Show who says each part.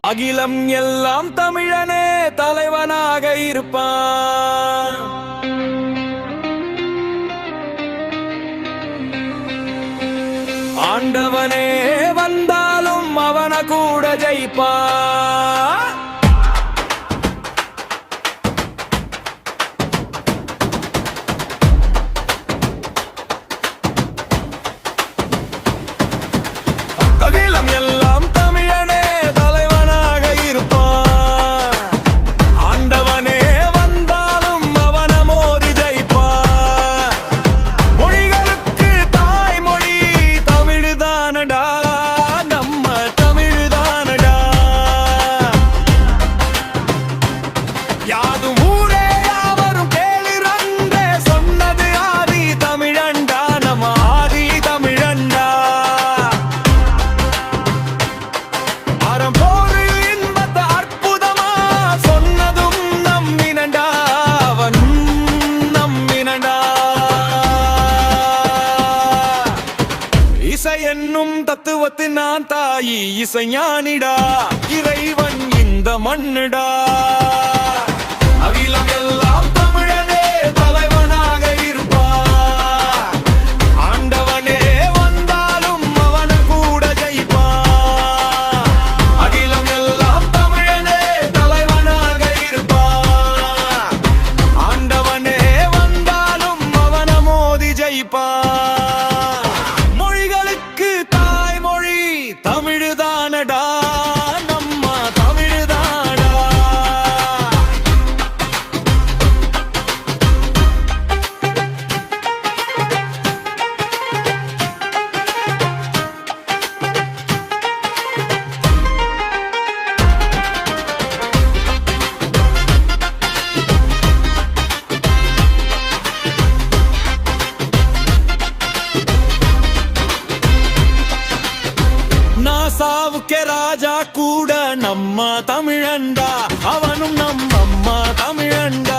Speaker 1: அகிலம் எல்லாம் தமிழனே தலைவனாக இருப்பான். ஆண்டவனே வந்தாலும் அவன கூட ஜெயிப்பான். என்னும் தத்துவத்து நான் தாயி இசைஞானிடா. இறைவன் இந்த மண்ணுடா. ராஜா கூட நம்ம தமிழண்டா அவனும் நம்ம அம்மா தமிழண்டா